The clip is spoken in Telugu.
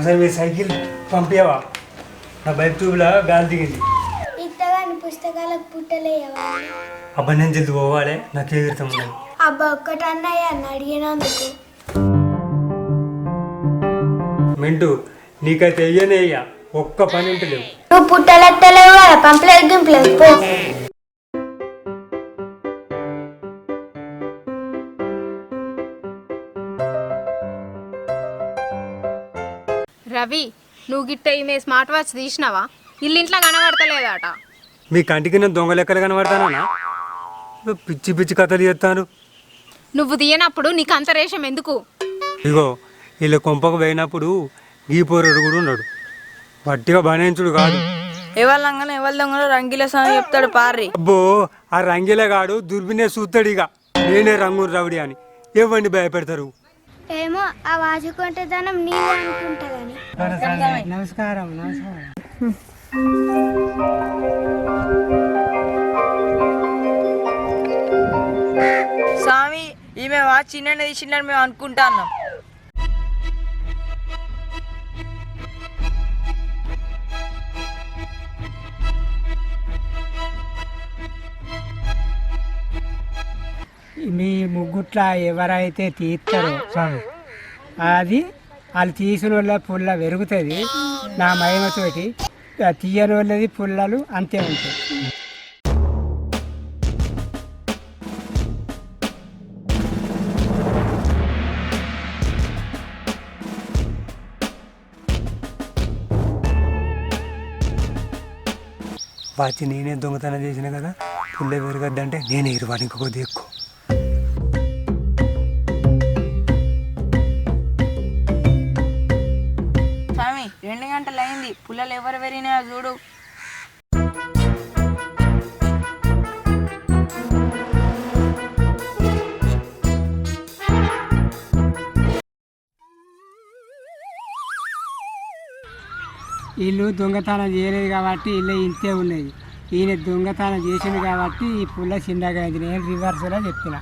ఒకసారి మీ సైకిల్ పంపించవా నా బైక్ ట్యూబ్లో గాలి దిగింది. ఇత్తగాని పుస్తకాలకు పుట్టలేయవా అబ్బా నేను జల్ది పోవాలి. నాకు ఉన్నది అబ్బా ఒక్కటి అన్నయ్య అని అడిగినందుకు. మింటూ నీకైతే వెయ్యనే అయ్యా ఒక్క పని ఉంటలేవు నువ్వు పుట్టలెత్తలేవు కదా పంపలేదు గింపలేదు పో. రవి నువ్వు గిట్ట ఈమె స్మార్ట్ వాచ్ తీసినావా? ఇల్లు ఇంట్లో కనబడతలేదట. మీ కంటికి నేను దొంగ లెక్కలు కనబడతానా పిచ్చి పిచ్చి కథలు చెప్తాను నువ్వు తీయనప్పుడు నీకు అంత రేషం ఎందుకు? ఇగో వీళ్ళ కొంపకు పోయినప్పుడు ఈ పోరుడు కూడా ఉన్నాడు. వట్టిగా బనేంచుడు కాదు. ఎవరి లంగన ఎవరి దొంగలో రంగిల స్వామి చెప్తాడు పార్రి. అబ్బో ఆ రంగిలగాడు దుర్బినే చూస్తాడు ఇక నేనే రంగు రవిడి అని. ఎవరిని భయపెడతారు? ఏమో ఆ వాచుకుంటే నీదే అనుకుంటుందని నమస్కారం నమస్కారం. స్వామి ఈమె వా చిన్న తీసిందని మేము అనుకుంటాన్నాం మీ ముగ్గుట్ల ఎవరైతే తీస్తారో అది వాళ్ళు తీసిన వాళ్ళ పుల్ల పెరుగుతుంది. నా మహిమతోటి తీయని వాళ్ళది పుల్లలు అంతే ఉంటాయి. వాచి నేనే దొంగతనం చేసిన కదా పుల్లె పెరగద్దంటే నేనే ఇరవాలి ఇంకొకటి ఎక్కువ. రెండు గంటలు అయింది పుల్లలు ఎవరు పెరిగినాయో చూడు. వీళ్ళు దొంగతనం చేయలేదు కాబట్టి వీళ్ళు ఇంతే ఉన్నది. ఈయన దొంగతనం చేసింది కాబట్టి ఈ పుల్ల చిన్నగా అయింది నేను రివర్స్లో చెప్పిన.